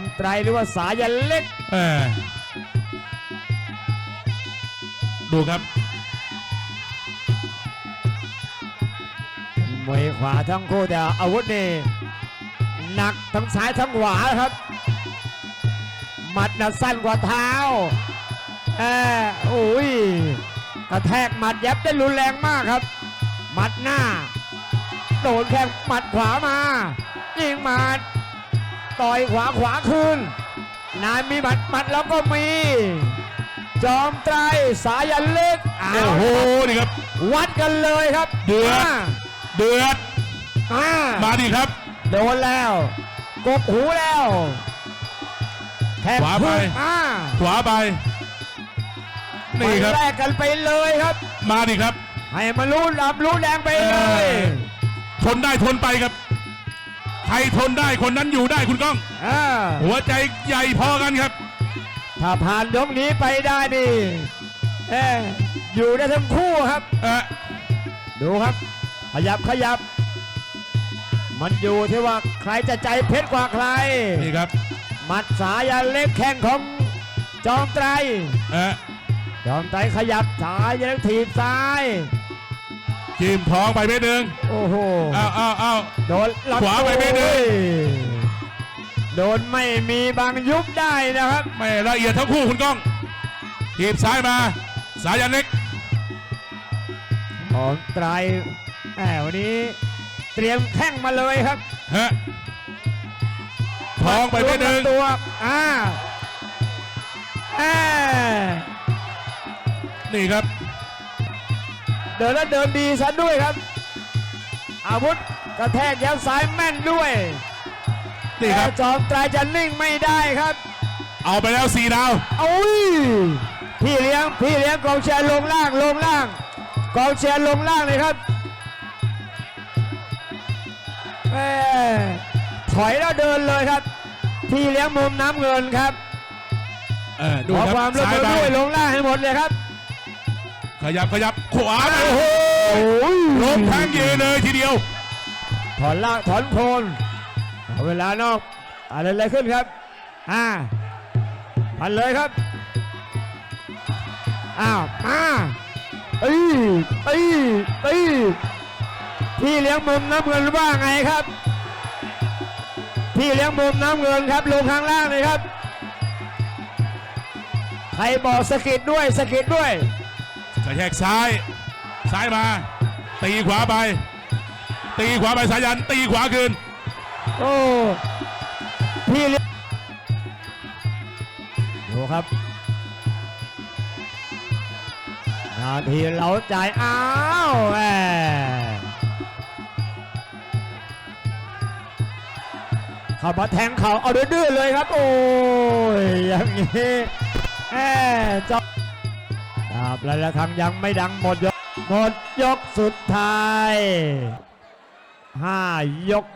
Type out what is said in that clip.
มไตรหรือว่าสายันเล็ก เออดูครับมวยขวาทั้งคู่แต่อาวุธนี่หนักทั้งซ้ายทั้งขวาครับ หมัดน่ะสั้นกว่าเท้าเออโอ้ยกระแทกหมัดยับได้รุนแรงมากครับ หมัดหน้า โดนแข้งหมัดขวามายิงหมัด ต่อยขวาขวาคืน นายมีหมัดหมัดแล้วก็มี จอมไตรสายันเล็กเอาโอ้โหนี่ครับ วัดกันเลยครับเดือด มาเดือดมามาดิครับ โดนแล้วกบหูแล้วแทงขวาไปพึ่งมาขวาไป นี่ครับไปแลกกันไปเลยครับ มาดิครับ ให้มันรู้ดับรู้แดงไปเลยเออทนได้ทนไปครับ ใครทนได้คนนั้นอยู่ได้คุณก้อง อ่าหัวใจใหญ่พอกันครับ ถ้าผ่านยกนี้ไปได้นี่เอออยู่ได้ทั้งคู่ครับ เออดูครับ ขยับขยับ มันอยู่ที่ว่าใครจะใจเพชรกว่าใคร นี่ครับหมัดสายันเล็กแข้งของจอมไตร เออจอมไตรขยับสายันเล็กถีบซ้าย จิ้มท้องไปเม็ดหนึ่งโอ้โหอ้าวอ้าวอ้าว โดนลำขวาไปไม่ได้โอ้ยโดนไม่มีบางยุบได้นะครับ ไม่ละเอียดทั้งคู่คุณก้องทีบซ้ายมา สายันเล็ก ของไตรแหมวันนี้เตรียมแข้งมาเลยครับฮะท้องไปเม็ดหนึ่ง รวมลำตัวอ่าแหม นี่ครับ เดินแล้วเดินดีซะด้วยครับ อาวุธกระแทกยับซ้ายแม่นด้วยนี่ครับแต่จอมไตรจะนิ่งไม่ได้ครับเอาไปแล้วสี่ดาว โอ้ยพี่เลี้ยงพี่เลี้ยงกองเชียร์ลงล่างลงล่างกองเชียร์ลงล่างเลยครับแม่ถอยแล้วเดินเลยครับ พี่เลี้ยงมุมน้ำเงินครับ เออดูขอครับความร่วมซ้ายมือไปด้วยลงล่างให้หมดเลยครับข ยับขยับขวาไปโอ้โหโอ้ยลงทางยืนเลยทีเดียว ถอนล่างถอนโคนเอาเวลานอกอะไรอะไรขึ้นครับอ่าพันเลยครับอ้าวมาเอ้ยเอ้ยเอ้ยพี่เลี้ยงมุมน้ำเงินว่าไงครับพี่เลี้ยงมุมน้ำเงินครับลงข้างล่างเลยครับ ใครบอกสะกิดด้วยสะกิดด้วย กระแทกซ้าย ซ้ายมา ตีขวาไป ตีขวาไปสายัน ตีขวาคืน โอ้พี่เลี้ยดูครับ นาทีเราใจายอ้าวแหมเข้ามาแทงเขาเอาดื้อเลยครับ โอ้ยอย่างนี้แหมจ ครับและละครั้งยังไม่ดังหมดยกหมดยกสุดท้ายห้ายก